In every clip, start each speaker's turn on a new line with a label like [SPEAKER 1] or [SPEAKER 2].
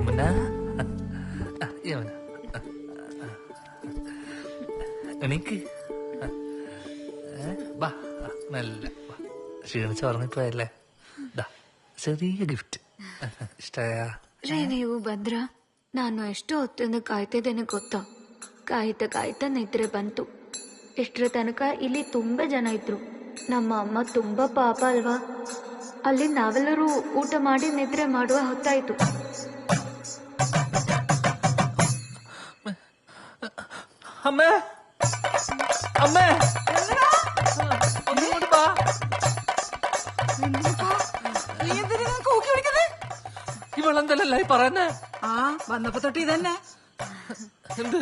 [SPEAKER 1] യമുന യമുന എണീക്ക് ഏ, ബാ നല്ല ബാ. ക്ഷീണിച്ച് ഉറങ്ങിപ്പോയല്ലേ ദാ ചെറിയ ഗിഫ്റ്റ് ഇഷ്ടായ
[SPEAKER 2] ರೀ ನೀವು ಬಂದ್ರ ನಾನು ಎಷ್ಟು ಹೊತ್ತಿಂದ ಕಾಯ್ತಿದ್ದೇನೆ ಗೊತ್ತಾ ಕಾಯ್ತಾ ಕಾಯ್ತಾ ನಿದ್ರೆ ಬಂತು ಇಷ್ಟರ ತನಕ ಇಲ್ಲಿ ತುಂಬಾ ಜನ ಇದ್ರು ನಮ್ಮ ಅಮ್ಮ ತುಂಬಾ ಪಾಪ ಅಲ್ವಾ ಅಲ್ಲಿ ನಾವೆಲ್ಲರೂ ಊಟ ಮಾಡಿ ನಿದ್ರೆ ಮಾಡುವ ಹೊತ್ತಾಯ್ತು
[SPEAKER 1] അമ്മേ അമ്മേ ഒന്നുകൂടി വാ
[SPEAKER 3] നീ എന്തിനാ കൂക്കി വിളിക്കുന്നത്
[SPEAKER 1] ഇവളെന്തല്ലേ പറയുന്നേ
[SPEAKER 3] ആ വന്നപ്പോ തൊട്ട് ഇതന്നെ
[SPEAKER 1] എന്ത്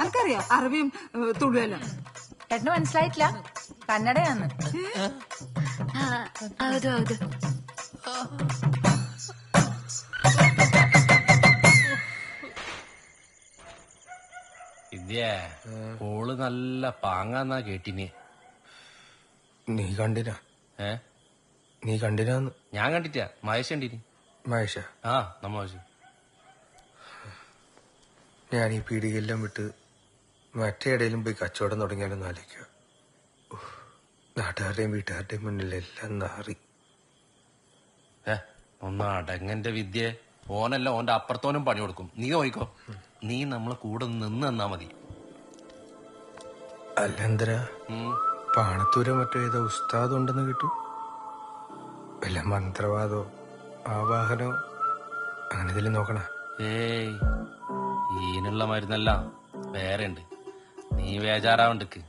[SPEAKER 3] എനിക്കറിയാം അറബിയും ഏ, തുളുവെല്ലാം
[SPEAKER 4] ഏട്ടന് മനസ്സിലായിട്ടില്ല കന്നഡയാന്ന്
[SPEAKER 2] ಹಾ, ಹೌದು ಹೌದು
[SPEAKER 5] വിദ്യേ ഓൾ നല്ല പാങ്ങാന്നാ കേട്ടിന്.
[SPEAKER 6] നീ കണ്ടിനാ?
[SPEAKER 5] ഏ?
[SPEAKER 6] നീ കണ്ടിനാന്ന്?
[SPEAKER 5] ഞാൻ കണ്ടിട്ടാ മഹേഷ് കണ്ടിന്.
[SPEAKER 6] മഹേഷ?
[SPEAKER 5] ആ നമ്മ മഹേഷ്.
[SPEAKER 6] ഞാൻ ഈ പീടികയെല്ലാം വിട്ട് മറ്റേടയിലും പോയി കച്ചവടം തുടങ്ങിയാലൊന്നും ആലോചിക്കുക. നാട്ടുകാരുടെയും വീട്ടുകാരുടെയും മുന്നിൽ എല്ലാം നാറി.
[SPEAKER 5] ഏ ഒന്ന് അടങ്ങന്റെ വിദ്യ. ഓനല്ല ഓന്റെ അപ്പുറത്തോനും പണി കൊടുക്കും. നീ നോയിക്കോ. നീ നമ്മളെ കൂടെ നിന്ന് തന്നാ മതി.
[SPEAKER 6] അല്ലെന്തരാ
[SPEAKER 5] ഉം.
[SPEAKER 6] പാണത്തൂരോ മറ്റോ ഏതോ ഉസ്താദ് ഉണ്ടെന്ന് കിട്ടു വല്ല മന്ത്രവാദോ ആവാഹനോ അങ്ങനെ ഇതിൽ നോക്കണ
[SPEAKER 5] ഏയ് ഈനുള്ള മരുന്നല്ല വേറെ ഉണ്ട് നീ ബേജാറാവണ്ടക്ക്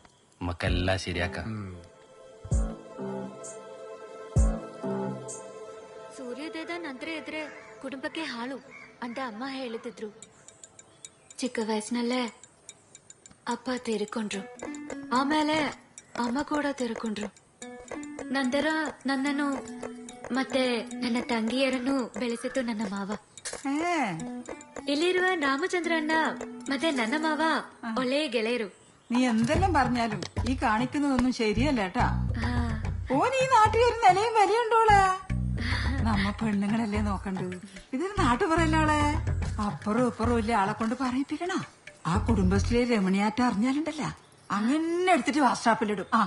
[SPEAKER 5] നമുക്കെല്ലാം ശരിയാക്കാം
[SPEAKER 2] ಸೂರ್ಯೋದಯದ ನಂತರ ಇದ್ರೆ ಕುಟುಂಬಕ್ಕೆ ಹಾಳು ಅಂತ ಅಮ್ಮ ಹೇಳುತ್ತಿದ್ರು ಚಿಕ್ಕ ವಯಸ್ಸಿನಲ್ಲೇ ಅಪ್ಪ ತೀರಿಕೊಂಡ್ರು ಆಮೇಲೆ ಅಮ್ಮ ಕೂಡ ತೀರಿಕೊಂಡ್ರು ನಂತರ ನನ್ನನ್ನು ಮತ್ತೆ ನನ್ನ ತಂಗಿಯರನ್ನು ಬೆಳೆಸಿತು ನನ್ನ ಮಾವ
[SPEAKER 3] ഏ
[SPEAKER 2] ಇಲ್ಲಿರುವ ರಾಮಚಂದ್ರ ಅಣ್ಣ ಮತ್ತೆ ನನ್ನ ಮಾವ ಒಳ್ಳೆ ಗೆಳೆಯರು
[SPEAKER 3] നീ എന്തെല്ലാം പറഞ്ഞാലും ഈ കാണിക്കുന്നതൊന്നും ശരിയല്ല കേട്ടാ
[SPEAKER 2] ಆ,
[SPEAKER 3] ഓൻ ഈ നാട്ടിൽ ഒരു നിലയും വിലയുണ്ടോളെ നമ്മ പെണ്ണുങ്ങളല്ലേ നോക്കണ്ടത് ഇതൊരു നാട്ടു പറയല്ലോളെ അപ്പുറവും ഇപ്പുറവും ഇല്ല ആളെ കൊണ്ട് പറയിപ്പിക്കണ ആ കുടുംബശ്രീ രമണിയാറ്റ അറിഞ്ഞാലുണ്ടല്ല അങ്ങനെ എടുത്തിട്ട് വാട്സാപ്പിലിടും ആ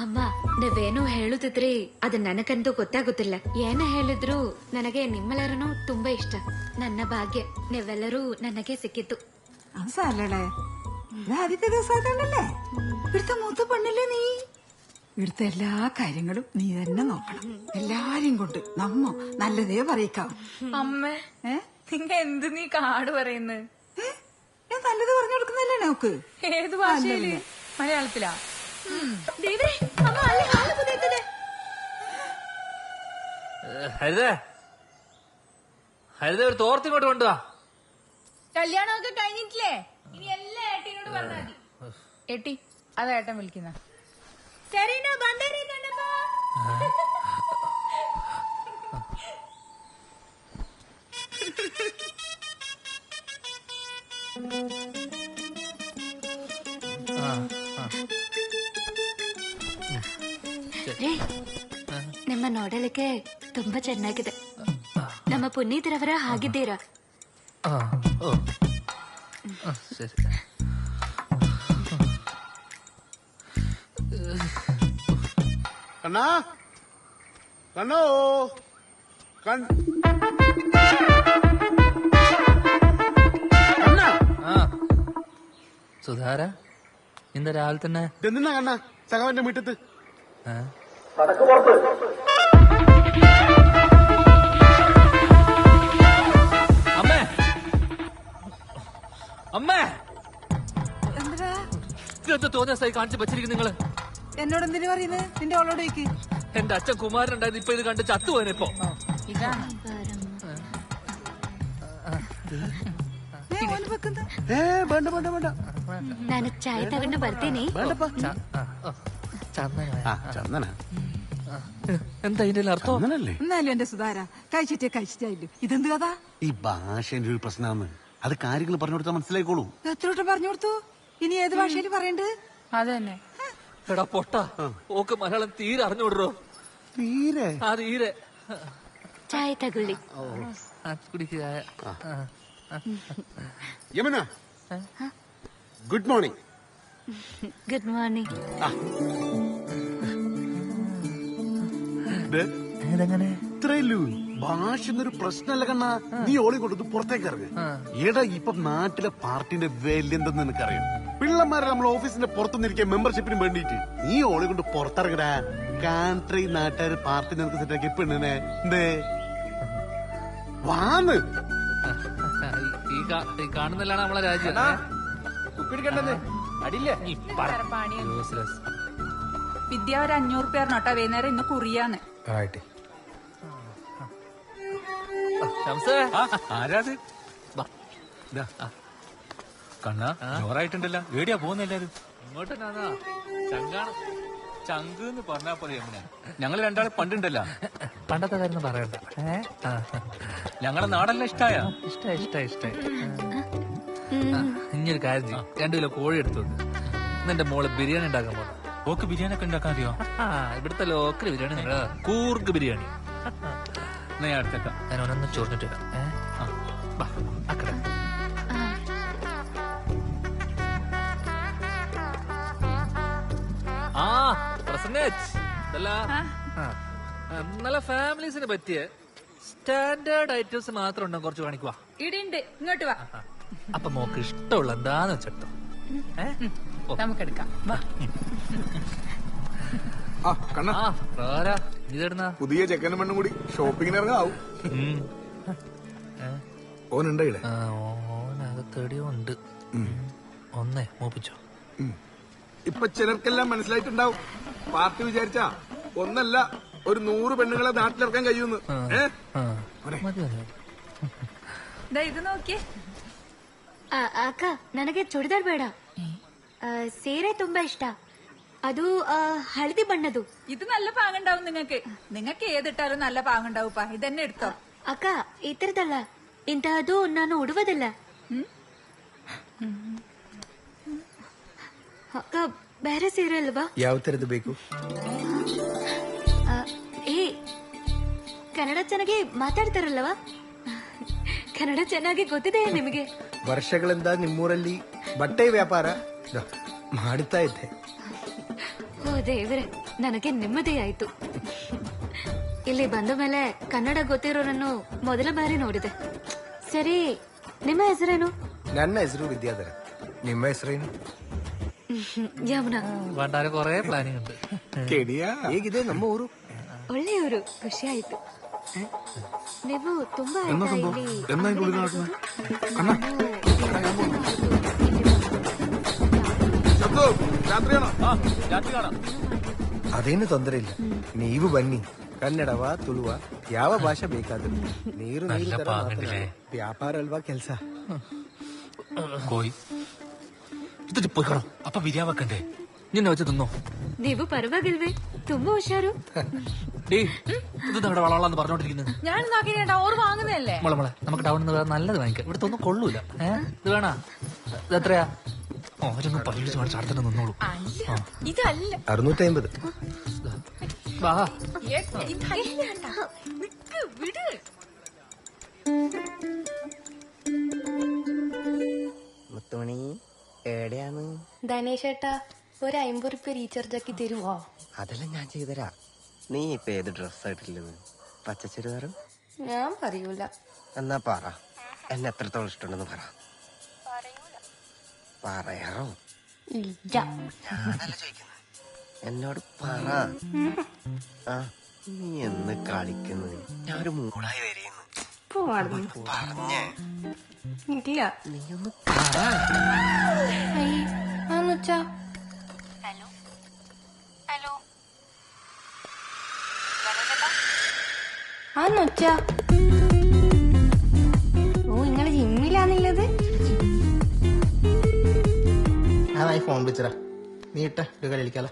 [SPEAKER 2] ಅಮ್ಮ ನೀವೇನು ಹೇಳುತ್ತಿದ್ರಿ ಅದು ನನಗಂತೂ ಗೊತ್ತಾಗುತ್ತಿಲ್ಲ ಏನ ಹೇಳಿದ್ರು ನನಗೆ ನಿಮ್ಮೆಲ್ಲರನ್ನೂ ತುಂಬಾ ಇಷ್ಟ ನನ್ನ ಭಾಗ್ಯ ನೀವೆಲ್ಲರೂ ನನಗೆ ಸಿಕ್ಕಿತ್ತು
[SPEAKER 3] അത് സാരല്ലേ ഇത് ആദ്യത്തെ ദിവസമായിട്ടല്ലേ ഇവിടുത്തെ മൂത്ത പെണ്ണല്ലേ നീ ഇവിടുത്തെ എല്ലാ കാര്യങ്ങളും നീ തന്നെ നോക്കണം എല്ലാരെയും കൊണ്ട് നമ്മ നല്ലതേ പറയിക്കാം
[SPEAKER 4] അമ്മ
[SPEAKER 3] ഏ
[SPEAKER 4] നിങ്ങ എന്ത് നീ കാട് പറയുന്നത്
[SPEAKER 3] ഏ? ഞാൻ നല്ലത് പറഞ്ഞു കൊടുക്കുന്നല്ലേ നോക്ക്?
[SPEAKER 4] ഏത് ഭാഷയിൽ? മലയാളത്തിലാ?
[SPEAKER 1] ഹരിതേ. ഹരിത ഒരു തോർത്തിങ്ങോട്ട് കൊണ്ടുവാ.
[SPEAKER 4] കല്യാണമൊക്കെ കഴിഞ്ഞിട്ടില്ലേ? ഇനി എല്ലാം ഏട്ടിനോട് പറഞ്ഞാൽ മതി. ഏട്ടി അതാ ഏട്ടൻ വിളിക്കുന്ന.
[SPEAKER 1] ആ.
[SPEAKER 2] ರೀ ನಿಮ್ಮ ನೋಡಲಿಕ್ಕೆ ತುಂಬಾ ಚೆನ್ನಾಗಿದೆ ನಮ್ಮ ಪುನೀತರವರ ಹಾಗಿದ್ದೀರಾ
[SPEAKER 1] ആ ഓ ആ, ശരി
[SPEAKER 7] കണ്ണാ കണ്ണോ കൺ കണ്ണാ
[SPEAKER 1] ആ സുധാര ഇന്ന് രാവിലെ തന്നെ
[SPEAKER 7] ഇതെന്തിനാ കണ്ണാ സഖാവിന്റെ വീട്ടത്ത്
[SPEAKER 1] ഏ? അമ്മേ അമ്മേ
[SPEAKER 3] എന്താ
[SPEAKER 1] ഇതെന്ത് തോന്നിയ സൈ കാണിച്ച് വെച്ചിരിക്കും നിങ്ങള്
[SPEAKER 3] എന്നോട് എന്തിനു പറയുന്നത് നിന്റെ അവളോട് ചോദിക്ക്
[SPEAKER 1] എന്റെ അച്ഛൻ കുമാരൻ ഉണ്ടായത് ഇപ്പൊ ഇത് കണ്ട് ചത്തുപോയനെ ഇപ്പൊ
[SPEAKER 4] ഇതാണ്
[SPEAKER 3] ഏ, ഓന് വെക്കുന്ന
[SPEAKER 7] ഏ വേണ്ട വേണ്ട വേണ്ട
[SPEAKER 2] ನಾನು ಚಾಯ್ ತಗೊಂಡು ಬರ್ತೀನಿ
[SPEAKER 7] വേണ്ടപ്പാ
[SPEAKER 1] ആ, ഓ, ചന്ദനമായ.
[SPEAKER 7] ആ ചന്ദന
[SPEAKER 1] എന്താ ഇതിന്റെ അർത്ഥം?
[SPEAKER 7] ചന്ദനല്ലേ
[SPEAKER 3] എന്നാലും എന്റെ സുധാര കഴിച്ചിട്ടേ കഴിച്ചിട്ടായില്ലോ ഇതെന്ത് കഥ?
[SPEAKER 7] ഈ ഭാഷേന്റെ ഒരു പ്രശ്നമാണ് അത് കാര്യങ്ങൾ പറഞ്ഞു കൊടുത്താൽ മനസ്സിലായിക്കോളൂ.
[SPEAKER 3] എത്ര പറഞ്ഞു കൊടുത്തു? ഇനി ഏത് ഭാഷയിൽ പറയണ്ട്?
[SPEAKER 1] എടാ പൊട്ട. ഓക്ക് മലയാളം തീരെ അറിഞ്ഞുവിടറോ
[SPEAKER 7] തീരെ?
[SPEAKER 1] ആ തീരെ.
[SPEAKER 2] ചായ തകുള്ളി.
[SPEAKER 7] Yamuna good morning.
[SPEAKER 2] Good morning.
[SPEAKER 1] ഇതെങ്ങനെ
[SPEAKER 7] ഇത്രയല്ലൂ ഭാഷ എന്നൊരു പ്രശ്നമല്ല കണ്ണ. നീ ഓളി കൊടുത്ത് പുറത്തേക്ക് ഇറങ്ങ്. എടാ ഇപ്പൊ നാട്ടിലെ പാർട്ടിന്റെ വിലയെന്തെന്ന് നിനക്കറിയാം? പിള്ളമാരെ നമ്മൾ ഓഫീസിന്റെ പുറത്തുനിന്നിരിക്കാൻ മെമ്പർഷിപ്പിന് വേണ്ടിയിട്ട് നീ ഓളി കൊണ്ട് പുറത്തിറങ്ങടാ. കാൺട്രി നാട്ടുകാർ പാർട്ടി നിനക്ക് സെറ്റാക്കി പെണ്ണിനെ. എന്തേ? വാന്ന്.
[SPEAKER 1] കാണുന്നില്ലാണ് നമ്മളെ രാജ്യം.
[SPEAKER 3] വിദ്യ ഒരു അഞ്ഞൂറ് പേർ നോട്ടാ വൈകുന്നേരം ഇന്ന് കുറിയാന്ന്.
[SPEAKER 6] ആയിട്ടെ.
[SPEAKER 8] ആരാത്. കണ്ണ ജോറായിട്ടുണ്ടല്ലോ. എവിടെയാ പോകുന്ന എല്ലാരും.
[SPEAKER 1] ഇങ്ങോട്ട് ചങ്കാണ്.
[SPEAKER 8] ചങ്ക് എന്ന് പറഞ്ഞാ പോലെ ഞങ്ങൾ രണ്ടാളെ പണ്ടുണ്ടല്ലോ.
[SPEAKER 1] പണ്ടത്തെ കാര്യം പറയണ്ട.
[SPEAKER 8] ഞങ്ങളെ നാടെല്ലാം ഇഷ്ടായ?
[SPEAKER 1] ഇഷ്ട ഇഷ്ട ഇഷ്ട. ഇനിയൊരു കാര്യം. രണ്ടു കിലോ കോഴി എടുത്തു എന്നെ ഇന്ന് എന്റെ മോൾ ബിരിയാണി ഉണ്ടാക്കാൻ പോണം
[SPEAKER 8] ഓക്ക് ബിരിയാണി ഒക്കെ ഉണ്ടാക്കാൻ അറിയോ
[SPEAKER 1] ആ ഇവിടുത്തെ ലോക്കൽ ബിരിയാണി നിങ്ങളെ കൂർഗ് ബിരിയാണി.
[SPEAKER 8] ഞാൻ അടുത്തേക്കാം
[SPEAKER 1] ഞാൻ ഒന്നൊന്ന് ചോറിഞ്ഞിട്ട് വരാം. ആ. നല്ല ഫാമിലീസിന് പറ്റിയ സ്റ്റാൻഡേർഡ് ഐറ്റംസ് മാത്രം ഉണ്ടോ? കുറച്ച് കാണിക്കുവാ
[SPEAKER 3] ഇടിണ്ട്. ഇങ്ങോട്ട് വാ.
[SPEAKER 1] അപ്പൊ മോക്ക് ഇഷ്ടമുള്ള എന്താന്ന് വെച്ചോ? ഏ? നമുക്ക്
[SPEAKER 3] നമുക്കെടുക്കാം. വാ.
[SPEAKER 9] ആ കണ്ണ
[SPEAKER 1] ആ വേറെ ഇതെടുന്നാ
[SPEAKER 9] പുതിയ ചെക്കനും പെണ്ണും കൂടി ഷോപ്പിങ്ങിന് ഇറങ്ങാവും ഓനുണ്ട് ഇവിടെ
[SPEAKER 1] ഓനകത്തെടിയോ ഉണ്ട് ഒന്നേ മൂപ്പിച്ചോ
[SPEAKER 9] ഇപ്പൊ ചിലർക്കെല്ലാം മനസ്സിലായിട്ടുണ്ടാവും പാർട്ടി വിചാരിച്ചാ ഒന്നല്ല ഒരു നൂറ് പെണ്ണുങ്ങളെ നാട്ടിലിറക്കാൻ കഴിയുമെന്ന് ഏ
[SPEAKER 1] ആ. മതി മതി
[SPEAKER 3] ദാ ഇത് നോക്കിയേ
[SPEAKER 2] ಆ, ಅಕ್ಕ ನನಗೆ ಚೂಡಿದಾರ್ ಬೇಡ ಆ, ಸೀರೆ ತುಂಬಾ ಇಷ್ಟ ಅದು ಆ, ಹಳದಿ ಬಣ್ಣದು
[SPEAKER 3] ഇത് നല്ല പാങ്ങുണ്ടാവും നിങ്ങക്ക് നിങ്ങക്ക് ഏതിട്ടാലും നല്ല പാങ്ങുണ്ടാവുപ്പാ ഇതന്നെ എടുത്തോ
[SPEAKER 2] ಅಕ್ಕ ಈ ತರದಲ್ಲ ಇಂತಹದ್ದು ನಾನು ಉಡುವುದಿಲ್ಲ ಅಕ್ಕ ಬೇರೆ ಸೀರೆ ಅಲ್ವಾ
[SPEAKER 6] ಯಾವ ಥರದ್ದು ಬೇಕು
[SPEAKER 2] ಆ, ಏ ಕನ್ನಡ ಚೆನ್ನಾಗಿ ಮಾತಾಡ್ತಾರಲ್ಲವಾ ಕನ್ನಡ ಚೆನ್ನಾಗಿ ಗೊತ್ತಿದೆ ನಿಮಗೆ
[SPEAKER 6] ವರ್ಷಗಳಿಂದ ನಿಮ್ಮೂರಲ್ಲಿ ಬಟ್ಟೆ ವ್ಯಾಪಾರ ದ- ಮಾಡ್ತಾ ಇದ್ದೆ
[SPEAKER 2] ಓ ದೇವ್ರೆ ನನಗೆ ನೆಮ್ಮದಿ ಆಯ್ತು ಇಲ್ಲಿ ಬಂದ ಮೇಲೆ ಕನ್ನಡ ಗೊತ್ತಿರೋರನ್ನು ಮೊದಲ ಬಾರಿ ನೋಡಿದೆ ಸರಿ ನಿಮ್ಮ ಹೆಸರೇನು
[SPEAKER 6] ನನ್ನ ಹೆಸರು ವಿದ್ಯಾಧರ ನಿಮ್ಮ ಹೆಸರೇನು
[SPEAKER 2] ಯಮುನಾ
[SPEAKER 1] വേണ്ടാരെ കൊറേ പ്ലാനിങ് ഉണ്ട്
[SPEAKER 9] ಕೆಡಿಯಾ
[SPEAKER 6] ಹೇಗಿದೆ ನಮ್ಮ ಊರು
[SPEAKER 2] ಒಳ್ಳೆಯವರು ಖುಷಿ ಆಯ್ತು ನೀವು ತುಂಬಾ
[SPEAKER 9] എന്നാ
[SPEAKER 2] ಆಯ್ತಾ
[SPEAKER 9] സംഭവം
[SPEAKER 2] ಇಲ್ಲಿ
[SPEAKER 9] എന്നാ
[SPEAKER 6] ಅದೇನು ತೊಂದರೆ ಇಲ್ಲ ನೀವು ಬನ್ನಿ ಕನ್ನಡವ ತುಳುವ ಯಾವ ಭಾಷೆ ಬೇಕಾದ್ರೂ ನೀರು ನೀರು ತರ
[SPEAKER 1] ಪಾಂಗಂಡಿದೆ.
[SPEAKER 6] ಮಾತನಾಡಿ. ವ್ಯಾಪಾರ ಅಲ್ವಾ ಕೆಲ್ಸ
[SPEAKER 8] കോയി
[SPEAKER 1] ഇതിട്ട് പോയിക്കോളാം
[SPEAKER 8] അപ്പൊ ബിരിയാണി വെക്കണ്ടേ
[SPEAKER 1] നിന്നെ വെച്ച് തിന്നോ
[SPEAKER 2] ನೀವು ಪರವಾಗಿಲ್ವೇ ತುಂಬಾ ಹುಷಾರು
[SPEAKER 1] ഡേ ഇത് നമ്മുടെ വളവളാന്ന് പറഞ്ഞോണ്ടിരിക്കുന്നത്
[SPEAKER 4] ഞാൻ നോക്കിട്ടാ ഓർ വാങ്ങുന്നതല്ലേ
[SPEAKER 1] മോളെ മോളെ നമുക്ക് ടൗണിൽ നിന്ന് വേറെ നല്ലത് വാങ്ങിക്കാം ഇവിടുത്തെ ഒന്നും കൊള്ളൂല ഏ ഇത് വേണ ഇത് എത്രയാ ഓ അവരൊന്നും പറഞ്ഞിട്ട് കാണിച്ച് അടുത്തന്നെ നിന്നോളൂ.
[SPEAKER 4] ഇതല്ല.
[SPEAKER 6] അറുന്നൂറ്റി അമ്പത്
[SPEAKER 1] വാ
[SPEAKER 10] മുത്തുമണി എവിടെയാണ്?
[SPEAKER 11] ധനേഷ് ഏട്ടാ ഒരു അമ്പത് റീചാർജ് ആക്കി തരുവോ?
[SPEAKER 10] അതെല്ലാം ഞാൻ ചെയ്തരാ നീ ഇപ്പൊ ഏത് ഡ്രസ് ആയിട്ടില്ലത്? പച്ചച്ചെരുവാറും
[SPEAKER 11] ഞാൻ പറയൂല.
[SPEAKER 10] എന്നാ പറ. എന്നെ എത്രത്തോളം ഇഷ്ടമുണ്ടെന്ന് പറ. പറയാറോ
[SPEAKER 11] ഇല്ല.
[SPEAKER 10] ഞാനല്ല ചോദിക്കുന്നത് എന്നോട് പറ. ആ നീ എന്ന് കളിക്കുന്നത് ഞാൻ ഒരു മൂളായി വരെയുന്നു
[SPEAKER 11] പോവാടുന്നു
[SPEAKER 10] പറഞ്ഞേ.
[SPEAKER 11] ഇല്ല.
[SPEAKER 10] നീ ഒന്ന് പറ.
[SPEAKER 11] ആന്നുവച്ചാ ഓ
[SPEAKER 10] ഫോൺ വിളിച്ചറ നീട്ടെ ഒരു കളി കളിക്കാലോ.